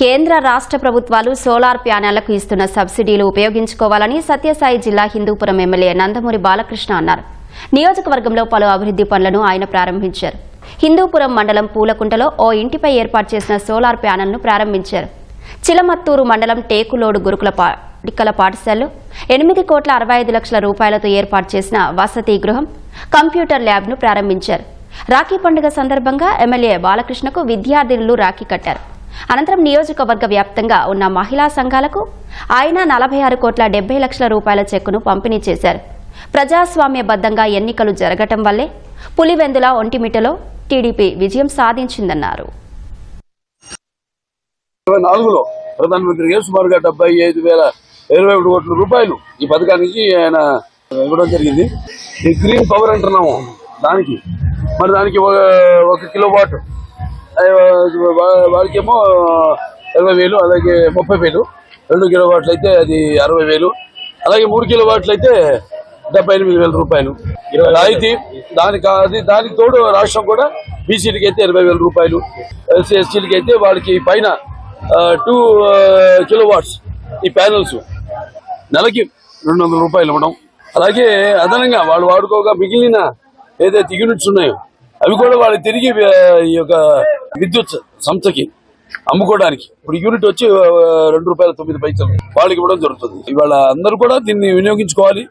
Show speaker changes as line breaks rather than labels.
కేంద్ర రాష్ట్ర ప్రభుత్వాలు సోలార్ ప్యానెళ్ళకు ఇస్తున్న సబ్సిడీలు ఉపయోగించుకోవాలని సత్యసాయి జిల్లా హిందూపురం ఎమ్మెల్యే నందమూరి బాలకృష్ణ అన్నారు. నియోజకవర్గంలో పలు అభివృద్ధి పనులను ఆయన ప్రారంభించారు. హిందూపురం మండలం పూలకుంటలో ఓ ఇంటిపై ఏర్పాటు చేసిన సోలార్ ప్యానెల్ను ప్రారంభించారు. చిలమత్తూరు మండలం టేకులోడు గురుకుల పాడికల పాఠశాలలో ఎనిమిది కోట్ల అరవై ఐదు లక్షల రూపాయలతో ఏర్పాటు చేసిన వసతి గృహం కంప్యూటర్ ల్యాబ్ను ప్రారంభించారు. రాఖీ పండుగ సందర్భంగా ఎమ్మెల్యే బాలకృష్ణకు విద్యార్థినులు రాఖీ కట్టారు. అనంతరం నియోజకవర్గ వ్యాప్తంగా ఉన్న మహిళా సంఘాలకు ఆయన నలభై ఆరు కోట్ల డెబ్బై లక్షల రూపాయల చెక్కును పంపిణీ చేశారు. ప్రజాస్వామ్యబద్ధంగా ఎన్నికలు జరగటం వల్లే పులివెందుల ఒంటిమిటలో టీడీపీ విజయం సాధించిందన్నారు.
ఇరవై నాలుగులో ప్రధానమంత్రికి సుమారుగా డెబ్బై ఐదు వేల ఇరవై ఒకటి కోట్ల రూపాయలు ఈ పథకానికి ఆయన ఇవ్వడం జరిగింది. ఈ గ్రీన్ పవర్ అంటున్నాము దానికి. మరి దానికి ఒక ఒక కిలో వాట్? వాడికేమో ఇరవై వేలు అలాగే ముప్పై వేలు. రెండు కిలో వాట్లు అయితే అది అరవై వేలు. అలాగే మూడు కిలో వాట్లు అయితే డెబ్బై ఎనిమిది వేల రూపాయలు. రాయితీ దానికి అది దానికి తోడు రాష్ట్రం కూడా బీసీలకి అయితే ఇరవై వేల రూపాయలు. ఎస్సీ ఎస్టీలకి అయితే వాళ్ళకి పైన టూ కిలో వాట్స్ ఈ ప్యానల్స్. నెలకి రెండు వందల రూపాయలు ఇవ్వడం. అలాగే అదనంగా వాళ్ళు వాడుకోగా మిగిలిన ఏదైతే యూనిట్స్ ఉన్నాయో అవి కూడా వాళ్ళకి తిరిగి ఈ యొక్క విద్యుత్ సంస్థకి అమ్ముకోవడానికి. ఇప్పుడు యూనిట్ వచ్చి రెండు రూపాయల తొమ్మిది పైసలు. వాళ్ళకి ఇవ్వడం జరుగుతుంది. ఇవాళ అందరూ కూడా దీన్ని వినియోగించుకోవాలి.